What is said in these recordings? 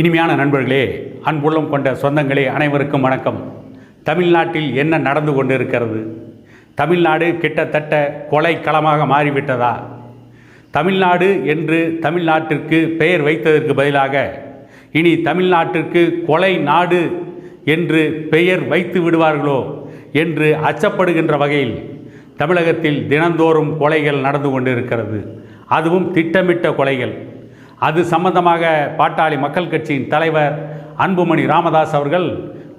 இனிமையான நண்பர்களே அன்புள்ளம் கொண்ட சொந்தங்களே அனைவருக்கும் வணக்கம். தமிழ்நாட்டில் என்ன நடந்து கொண்டிருக்கிறது? தமிழ்நாடு கிட்டத்தட்ட கொலை களமாக மாறிவிட்டதா? தமிழ்நாடு என்று தமிழ்நாட்டிற்கு பெயர் வைத்ததற்கு பதிலாக இனி தமிழ்நாட்டிற்கு கொலை நாடு என்று பெயர் வைத்து விடுவார்களோ என்று அச்சப்படுகின்ற வகையில் தமிழகத்தில் தினந்தோறும் கொலைகள் நடந்து கொண்டிருக்கிறது. அதுவும் திட்டமிட்ட கொலைகள். அது சம்பந்தமாக பாட்டாளி மக்கள் கட்சியின் தலைவர் அன்புமணி ராமதாஸ் அவர்கள்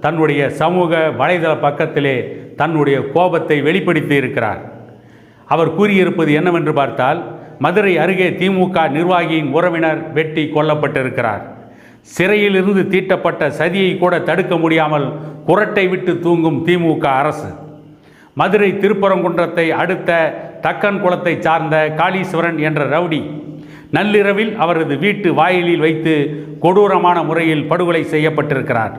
தன்னுடைய சமூக வலைதள பக்கத்திலே தன்னுடைய கோபத்தை வெளிப்படுத்தி இருக்கிறார். அவர் கூறியிருப்பது என்னவென்று பார்த்தால் மதுரை அருகே திமுக நிர்வாகியின் உறவினர் வெட்டி கொல்லப்பட்டிருக்கிறார். சிறையிலிருந்து தீட்டப்பட்ட சதியை கூட தடுக்க முடியாமல் குரட்டை விட்டு தூங்கும் திமுக அரசு. மதுரை திருப்பரங்குன்றத்தை அடுத்த தக்கன் குளத்தை சார்ந்த காளீஸ்வரன் என்ற ரவுடி நள்ளிரவில் அவரது வீட்டு வாயிலில் வைத்து கொடூரமான முறையில் படுகொலை செய்யப்பட்டிருக்கிறார்.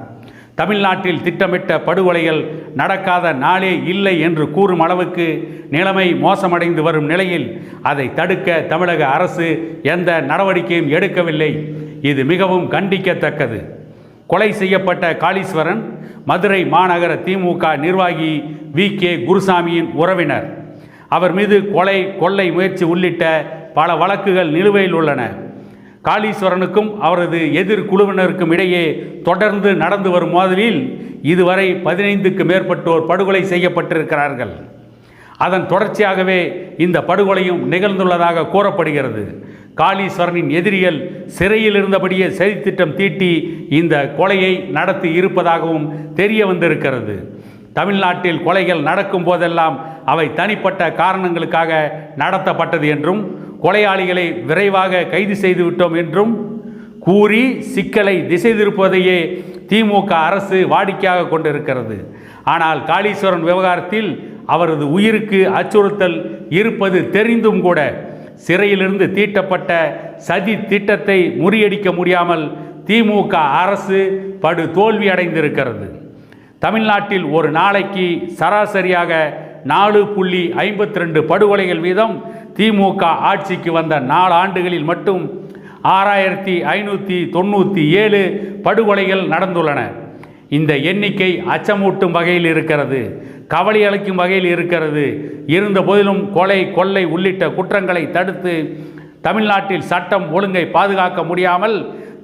தமிழ்நாட்டில் திட்டமிட்ட படுகொலைகள் நடக்காத நாளே இல்லை என்று கூறும் அளவுக்கு நிலைமை மோசமடைந்து வரும் நிலையில் அதை தடுக்க தமிழக அரசு எந்த நடவடிக்கையும் எடுக்கவில்லை. இது மிகவும் கண்டிக்கத்தக்கது. கொலை செய்யப்பட்ட காளீஸ்வரன் மதுரை மாநகர திமுக நிர்வாகி வி கே குருசாமியின் உறவினர். அவர் மீது கொலை கொள்ளை முயற்சி உள்ளிட்ட பல வழக்குகள் நிலுவையில் உள்ளன. காளீஸ்வரனுக்கும் அவரது எதிர் குழுவினருக்கும் இடையே தொடர்ந்து நடந்து வரும் மோதலில் இதுவரை பதினைந்துக்கு மேற்பட்டோர் படுகொலை செய்யப்பட்டிருக்கிறார்கள். அதன் தொடர்ச்சியாகவே இந்த படுகொலையும் நிகழ்ந்துள்ளதாக கூறப்படுகிறது. காளீஸ்வரனின் எதிரிகள் சிறையில் இருந்தபடியே செய்தித்திட்டம் தீட்டி இந்த கொலையை நடத்தி இருப்பதாகவும் தெரிய வந்திருக்கிறது. தமிழ்நாட்டில் கொலைகள் நடக்கும் போதெல்லாம் அவை தனிப்பட்ட காரணங்களுக்காக நடத்தப்பட்டது என்றும் கொலையாளிகளை விரைவாக கைது செய்துவிட்டோம் என்றும் கூறி சிக்கலை திசை திருப்பதையே திமுக அரசு வாடிக்கையாக கொண்டிருக்கிறது. ஆனால் காளீஸ்வரன் விவகாரத்தில் அவரது உயிருக்கு அச்சுறுத்தல் இருப்பது தெரிந்தும் கூட சிறையிலிருந்து தீட்டப்பட்ட சதி திட்டத்தை முறியடிக்க முடியாமல் திமுக அரசு படு தோல்வி அடைந்திருக்கிறது. தமிழ்நாட்டில் ஒரு நாளைக்கு சராசரியாக நாலு புள்ளி ஐம்பத்தி ரெண்டு படுகொலைகள் வீதம் திமுக ஆட்சிக்கு வந்த நாலு ஆண்டுகளில் மட்டும் ஆறாயிரத்தி ஐநூற்றி தொண்ணூற்றி ஏழு படுகொலைகள் நடந்துள்ளன. இந்த எண்ணிக்கை அச்சமூட்டும் வகையில் இருக்கிறது. கவலை அளிக்கும் வகையில் இருக்கிறது. இருந்த போதிலும் கொலை கொள்ளை உள்ளிட்ட குற்றங்களை தடுத்து தமிழ்நாட்டில் சட்டம் ஒழுங்கை பாதுகாக்க முடியாமல்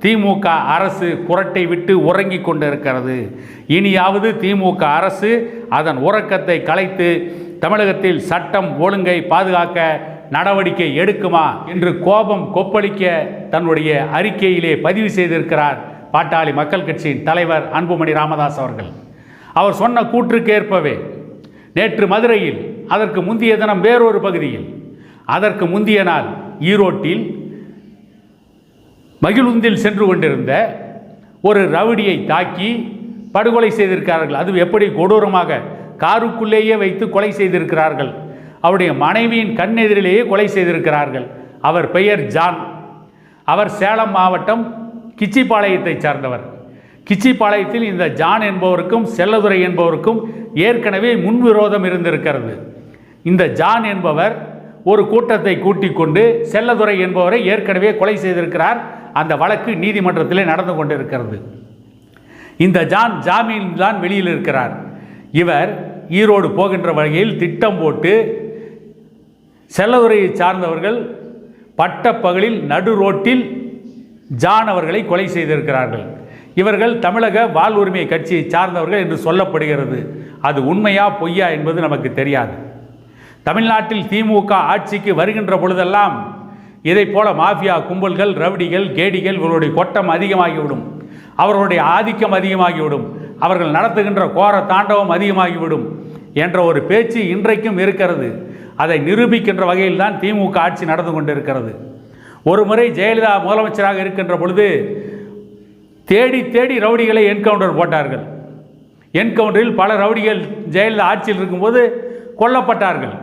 திமுக அரசு குரட்டை விட்டு உறங்கிக் கொண்டிருக்கிறது. இனியாவது திமுக அரசு அதன் உறக்கத்தை கலைத்து தமிழகத்தில் சட்டம் ஒழுங்கை பாதுகாக்க நடவடிக்கை எடுக்குமா என்று கோபம் கொப்பளிக்க தன்னுடைய அறிக்கையிலே பதிவு செய்திருக்கிறார் பாட்டாளி மக்கள் கட்சியின் தலைவர் அன்புமணி ராமதாஸ் அவர்கள். அவர் சொன்ன கூற்றுக்கேற்பவே நேற்று மதுரையில் அதற்கு முந்தைய தினம் வேறொரு பகுதியில் அதற்கு முந்தைய நாள் ஈரோட்டில் மகிழுந்தில் சென்று கொண்டிருந்த ஒரு ரவுடியை தாக்கி படுகொலை செய்திருக்கிறார்கள். அது எப்படி கொடூரமாக காருக்குள்ளேயே வைத்து கொலை செய்திருக்கிறார்கள். அவருடைய மனைவியின் கண்ணெதிரிலேயே கொலை செய்திருக்கிறார்கள். அவர் பெயர் ஜான். அவர் சேலம் மாவட்டம் கிச்சிப்பாளையத்தை சார்ந்தவர். கிச்சிப்பாளையத்தில் இந்த ஜான் என்பவருக்கும் செல்லதுரை என்பவருக்கும் ஏற்கனவே முன்விரோதம் இருந்திருக்கிறது. இந்த ஜான் என்பவர் ஒரு கூட்டத்தை கூட்டிக் கொண்டு செல்லதுரை என்பவரை ஏற்கனவே கொலை செய்திருக்கிறார். அந்த வழக்கு நீதிமன்றத்திலே நடந்து கொண்டிருக்கிறது. இந்த ஜான் ஜாமீன் தான் வெளியில் இருக்கிறார். இவர் ஈரோடு போகின்ற வகையில் திட்டம் போட்டு செல்லதுரையை சார்ந்தவர்கள் பட்டப்பகலில் நடு ரோட்டில் ஜான் அவர்களை கொலை செய்திருக்கிறார்கள். இவர்கள் தமிழக வாழ் உரிமை கட்சியை சார்ந்தவர்கள் என்று சொல்லப்படுகிறது. அது உண்மையா பொய்யா என்பது நமக்கு தெரியாது. தமிழ்நாட்டில் திமுக ஆட்சிக்கு வருகின்ற பொழுதெல்லாம் இதை போல மாஃபியா கும்பல்கள் ரவுடிகள் கேடிகள் இவர்களுடைய கொட்டம் அதிகமாகிவிடும். அவர்களுடைய ஆதிக்கம் அதிகமாகிவிடும். அவர்கள் நடத்துகின்ற கோர தாண்டவம் அதிகமாகிவிடும் என்ற ஒரு பேச்சு இன்றைக்கும் இருக்கிறது. அதை நிரூபிக்கின்ற வகையில் தான் திமுக ஆட்சி நடந்து கொண்டிருக்கிறது. ஒரு முறை ஜெயலலிதா முதலமைச்சராக இருக்கின்ற பொழுது தேடி தேடி ரவுடிகளை என்கவுண்டர் போட்டார்கள். என்கவுண்டரில் பல ரவுடிகள் ஜெயலலிதா ஆட்சியில் இருக்கும்போது கொல்லப்பட்டார்கள்.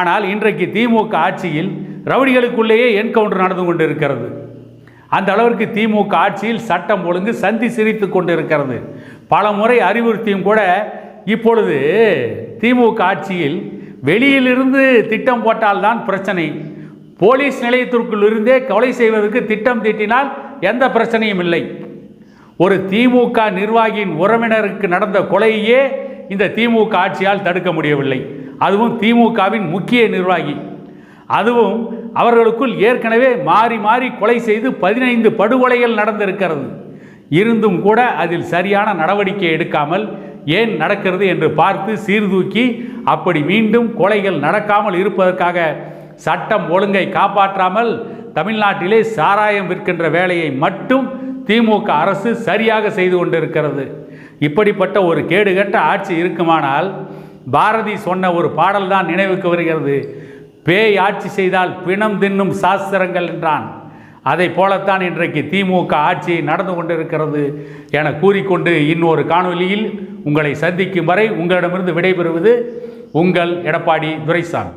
ஆனால் இன்றைக்கு திமுக ஆட்சியில் ரவுடிகளுக்குள்ளேயே என்கவுண்டர் நடந்து கொண்டிருக்கிறது. அந்த அளவிற்கு திமுக ஆட்சியில் சட்டம் ஒழுங்கு சந்தி சிரித்து கொண்டிருக்கிறது. பல முறை அறிவுறுத்தியும் கூட இப்பொழுது திமுக ஆட்சியில் வெளியிலிருந்து திட்டம் போட்டால்தான் பிரச்சனை. போலீஸ் நிலையத்திற்குள் இருந்தே கொலை செய்வதற்கு திட்டம் தீட்டினால் எந்த பிரச்சனையும் இல்லை. ஒரு திமுக நிர்வாகியின் உறவினருக்கு நடந்த கொலையே இந்த திமுக ஆட்சியால் தடுக்க முடியவில்லை. அதுவும் திமுகவின் முக்கிய நிர்வாகி. அதுவும் அவர்களுக்குள் ஏற்கனவே மாறி மாறி கொலை செய்து பதினைந்து படுகொலைகள் நடந்திருக்கிறது. இருந்தும் கூட அதில் சரியான நடவடிக்கை எடுக்காமல் ஏன் நடக்கிறது என்று பார்த்து சீர்தூக்கி அப்படி மீண்டும் கொலைகள் நடக்காமல் இருப்பதற்காக சட்டம் ஒழுங்கை காப்பாற்றாமல் தமிழ்நாட்டிலே சாராயம் விற்கின்ற வேலையை மட்டும் திமுக அரசு சரியாக செய்து கொண்டிருக்கிறது. இப்படிப்பட்ட ஒரு கேடுகட்ட ஆட்சி இருக்குமானால் பாரதி சொன்ன ஒரு பாடல் தான் நினைவுக்கு வருகிறது. பேய் ஆட்சி செய்தால் பிணம் தின்னும் சாஸ்திரங்கள் என்றான். அதை போலத்தான் இன்றைக்கு திமுக ஆட்சி நடந்து கொண்டிருக்கிறது என கூறிக்கொண்டு இன்னொரு காணொலியில் உங்களை சந்திக்கும் வரை உங்களிடமிருந்து விடைபெறுவது உங்கள் எடப்பாடி துரைசாமி.